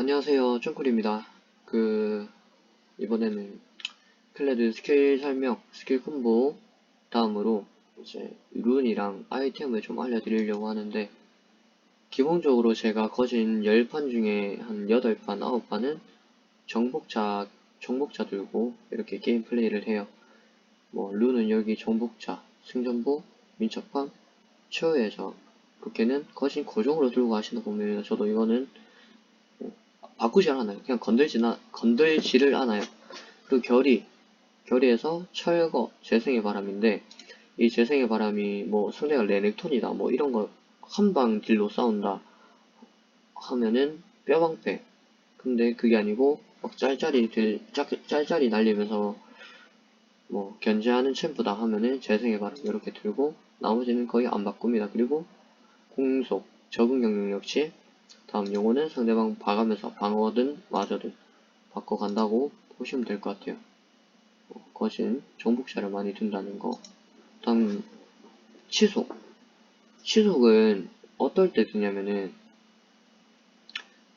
안녕하세요, 쫑쿨입니다. 그, 이번에는 클레드 스킬 설명, 스킬 콤보 다음으로 이제 룬이랑 아이템을 좀 알려드리려고 하는데, 기본적으로 제가 거진 10판 중에 한 8판, 9판은 정복자, 정복자 들고 이렇게 게임 플레이를 해요. 뭐, 룬은 여기 정복자, 승전보, 민첩함, 최후의 저, 그렇게는 거진 고정으로 들고 가시는 분이에요. 저도 이거는 바꾸지 않아요. 그냥 건들지나, 건들지를 않아요. 그리고 결이, 결의에서 철거, 재생의 바람인데, 이 재생의 바람이 뭐 상대가 레넥톤이다, 뭐 이런 거 한방 딜로 싸운다 하면은 뼈방패. 근데 그게 아니고, 막 짤짤이 딜, 짤, 짤짤이 날리면서 뭐 견제하는 챔프다 하면은 재생의 바람 이렇게 들고, 나머지는 거의 안 바꿉니다. 그리고 공속, 적응 경력 역시 다음 요거는 상대방 봐가면서 방어든 마저든 바꿔간다고 보시면 될 것 같아요. 어, 거진 정복자를 많이 둔다는 거. 다음 치속. 치속은 어떨 때 드냐면은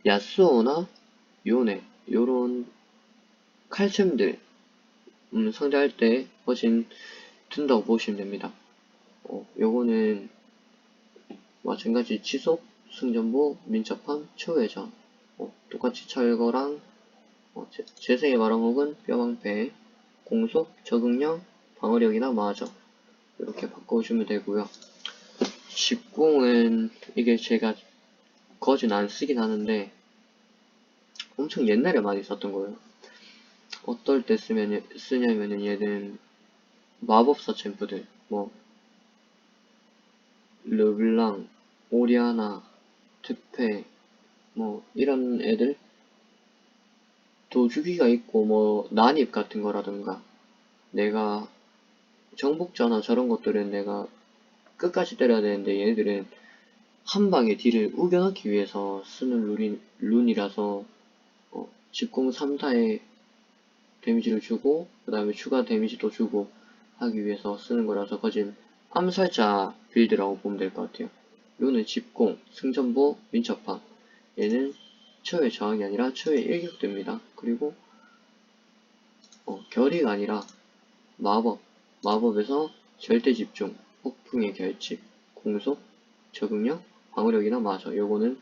야스오나 요네 요런 칼챔들 음, 상대할 때 거진 든다고 보시면 됩니다. 어, 요거는 마찬가지 치속 승전보, 민첩함, 최후회전 어, 똑같이 철거랑 어, 재- 재생의 마랑혹은 뼈방패, 공속, 적응력, 방어력이나 마저 이렇게 바꿔주면 되고요. 직공은 이게 제가 거진 안 쓰긴 하는데 엄청 옛날에 많이 썼던 거예요. 어떨 때 쓰면 쓰냐면은 얘는 마법사 챔프들 뭐 르블랑, 오리아나, 특패 뭐 이런 애들 도주기가 있고 뭐 난입 같은 거라든가 내가 정복자나 저런 것들은 내가 끝까지 때려야 되는데 얘네들은 한 방에 딜을 우겨넣기 위해서 쓰는 룬이, 룬이라서 어, 직공 3타에 데미지를 주고 그 다음에 추가 데미지도 주고 하기 위해서 쓰는 거라서 거진 암살자 빌드라고 보면 될 것 같아요. 룬은 집공, 승전보, 민첩함 얘는 처의 저항이 아니라 처의 일격도입니다. 그리고 어, 결의가 아니라 마법, 마법에서 절대 집중, 폭풍의 결집, 공속, 적응력, 방어력이나 마저 요거는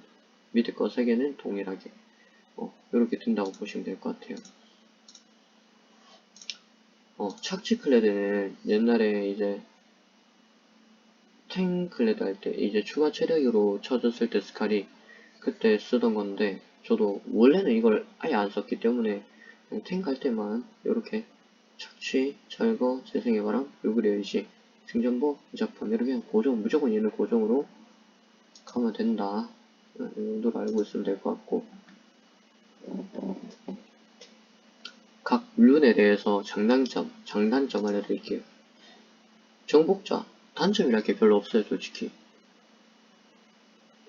밑에 거세 개는 동일하게 어, 이렇게 든다고 보시면 될 것 같아요. 어, 착지 클레드는 옛날에 이제 탱 클레드 할 때 이제 추가 체력으로 쳐줬을 때 스칼이 그때 쓰던 건데 저도 원래는 이걸 아예 안 썼기 때문에 탱 갈 때만 이렇게 착취, 철거, 재생의 바람, 요구리 의식, 승전보, 작품 이렇게 고정, 무조건 얘는 고정으로 가면 된다. 이 정도로 알고 있으면 될 것 같고 각 룬에 대해서 장단점, 장단점 알려드릴게요. 정복자, 단점이랄 게 별로 없어요, 솔직히.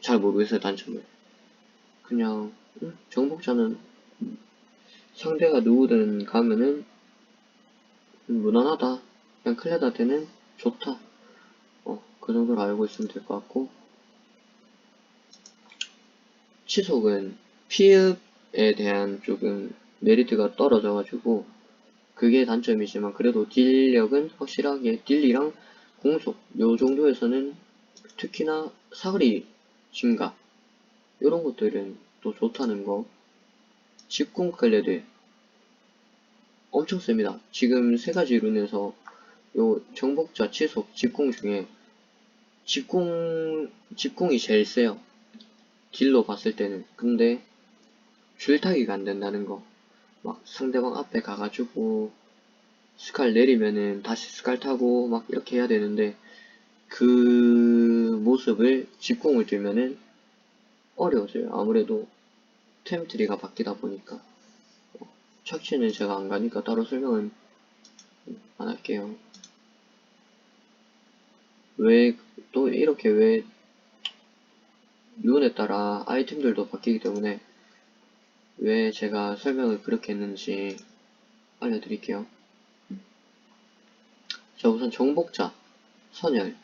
잘 모르겠어요, 단점을. 그냥, 음, 정복자는 음, 상대가 누구든 가면은 음, 무난하다. 그냥 클레드한테는 좋다. 어, 그 정도로 알고 있으면 될 것 같고. 치속은 피읍에 대한 조금 메리트가 떨어져가지고 그게 단점이지만 그래도 딜력은 확실하게 딜이랑 공속 요 정도에서는 특히나 사거리 증가 이런 것들은 또 좋다는 거 직공 클레드 엄청 셉니다. 지금 세 가지 룬에서 요 정복자 치속 직공 중에 직공 직공이 제일 세요. 딜로 봤을 때는. 근데 줄타기가 안 된다는 거. 막 상대방 앞에 가가지고 스칼 내리면은 다시 스칼 타고 막 이렇게 해야 되는데 그 모습을 직공을 들면은 어려워져요. 아무래도 템트리가 바뀌다 보니까 어, 착취는 제가 안 가니까 따로 설명은 안 할게요. 왜 또 이렇게 왜 룬에 따라 아이템들도 바뀌기 때문에 왜 제가 설명을 그렇게 했는지 알려드릴게요. 자, 우선 정복자, 선열,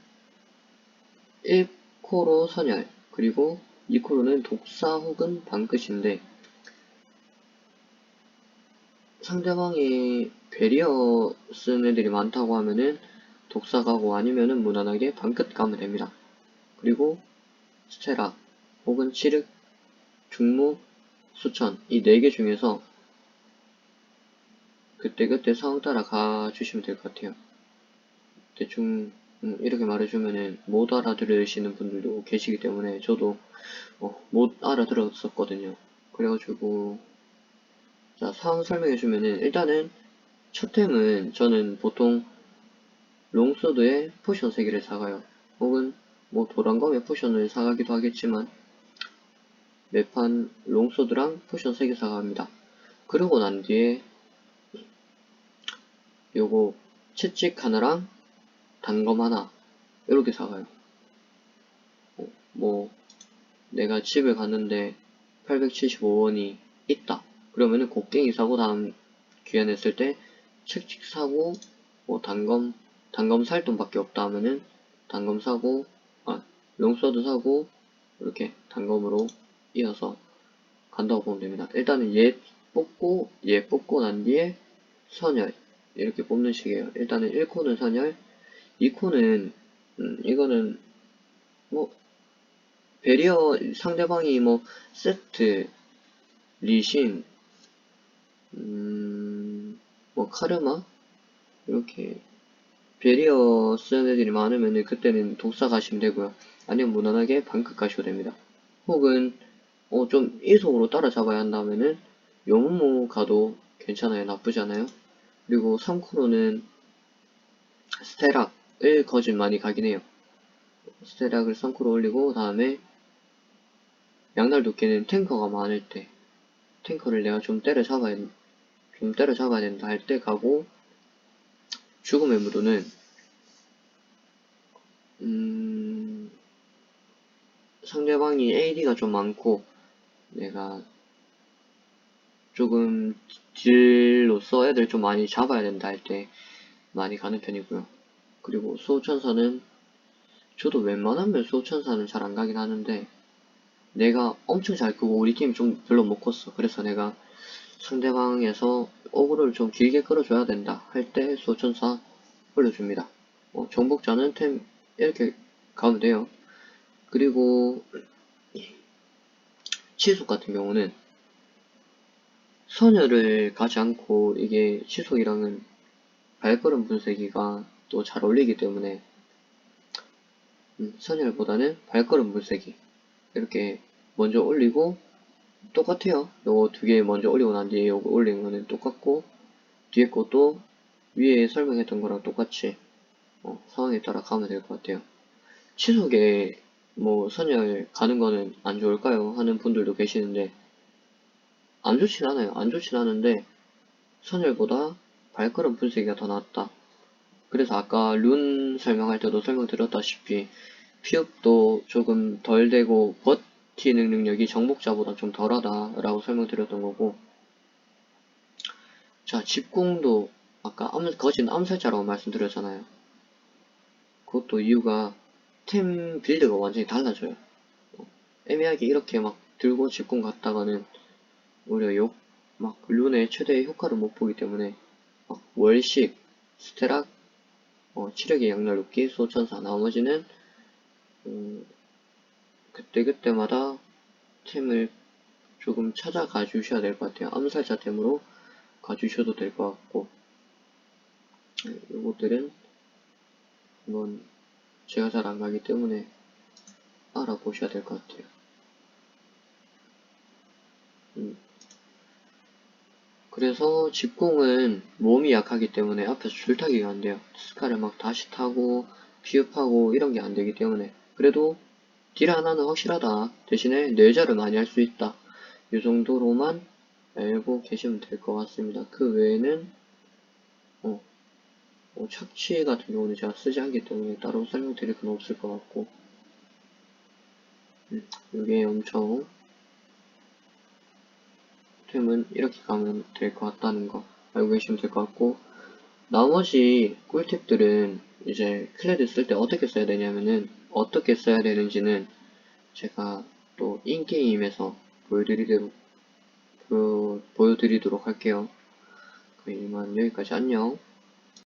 1코로 선열, 그리고 2코로는 독사 혹은 방끝인데, 상대방이 베리어 쓴 애들이 많다고 하면은 독사 가고 아니면은 무난하게 방끝 가면 됩니다. 그리고 스테라 혹은 칠흑, 중무, 수천 이 네 개 중에서 그때그때 상황 따라 가주시면 될 것 같아요. 대충 음, 이렇게 말해주면은 못 알아들으시는 분들도 계시기 때문에 저도 어, 못 알아들었었거든요. 그래가지고 자 상황 설명해주면은 일단은 첫 템은 저는 보통 롱소드에 포션 3개를 사가요. 혹은 뭐 도란검에 포션을 사가기도 하겠지만 매판 롱소드랑 포션 3개 사갑니다. 그러고 난 뒤에 요거 채찍 하나랑 단검 하나 이렇게 사가요. 어, 뭐 내가 집을 갔는데 875원이 있다. 그러면은 곡괭이 사고 다음 귀환 했을 때 채찍 사고 뭐 단검 단검 살 돈밖에 없다 하면은 단검 사고 아 롱서드 사고 이렇게 단검으로 이어서 간다고 보면 됩니다. 일단은 얘 뽑고 얘 뽑고 난 뒤에 선열 이렇게 뽑는 식이에요. 일단은 1코는 선열 2코는 음, 이거는 뭐 베리어 상대방이 뭐 세트 리신 음, 뭐 카르마 이렇게 베리어 쓰는 애들이 많으면 그때는 독사 가시면 되고요. 아니면 무난하게 방크 가셔도 됩니다. 혹은 어, 좀 이속으로 따라잡아야 한다면은 영무 가도 괜찮아요. 나쁘지 않아요. 그리고 3코로는 스테락을 거진 많이 가긴 해요. 스테락을 3코로 올리고 다음에 양날 도끼는 탱커가 많을 때 탱커를 내가 좀 때려잡아야 좀 때려잡아야 된다 할 때 가고 죽음의 무도는 음, 상대방이 AD가 좀 많고 내가 조금 딜로써 애들 좀 많이 잡아야 된다 할 때 많이 가는 편이고요. 그리고 수호천사는 저도 웬만하면 수호천사는 잘 안 가긴 하는데 내가 엄청 잘 끄고 우리 팀좀 별로 못 컸어. 그래서 내가 상대방에서 어그를 좀 길게 끌어줘야 된다 할 때 수호천사 올려줍니다. 어, 정복자는 템 이렇게 가면 돼요. 그리고 치속 같은 경우는 선열을 가지 않고 이게 치속이랑은 발걸음 분쇄기가 또 잘 어울리기 때문에 음, 선열보다는 발걸음 분쇄기 이렇게 먼저 올리고 똑같아요. 요거 두 개 먼저 올리고 난 뒤에 요거 올리는 거는 똑같고 뒤에 것도 위에 설명했던 거랑 똑같이 어, 상황에 따라 가면 될 것 같아요. 치속에 뭐 선열 가는 거는 안 좋을까요? 하는 분들도 계시는데 안 좋진 않아요. 안 좋진 않은데 선열보다 발걸음 분쇄기가 더 낫다. 그래서 아까 룬 설명할 때도 설명드렸다시피 피업도 조금 덜 되고 버티는 능력이 정복자보다 좀 덜하다 라고 설명드렸던 거고 자 집공도 아까 암, 거진 암살자라고 말씀드렸잖아요. 그것도 이유가 템 빌드가 완전히 달라져요. 어, 애매하게 이렇게 막 들고 집공 갔다가는 오히려 욕, 막 룬의 최대 효과를 못 보기 때문에 막 월식, 스테락, 어, 치력의 양날 높기, 소천사 나머지는 음, 그때그때마다 템을 조금 찾아가 주셔야 될 것 같아요. 암살자 템으로 가주셔도 될 것 같고 이것들은 한번 제가 잘 안 가기 때문에 알아보셔야 될 것 같아요. 음. 그래서 집공은 몸이 약하기 때문에 앞에서 줄타기가 안 돼요. 스카를 막 다시 타고 피업하고 이런 게 안 되기 때문에 그래도 딜 하나는 확실하다. 대신에 뇌자를 많이 할 수 있다. 이 정도로만 알고 계시면 될 것 같습니다. 그 외에는 어, 어, 착취 같은 경우는 제가 쓰지 않기 때문에 따로 설명드릴 건 없을 것 같고 음, 이게 엄청 템은 이렇게 가면 될 것 같다는 거 알고 계시면 될 것 같고 나머지 꿀팁들은 이제 클레드 쓸 때 어떻게 써야 되냐면은 어떻게 써야 되는지는 제가 또 인게임에서 보여드리도록 그, 보여드리도록 할게요. 네, 이만 여기까지 안녕.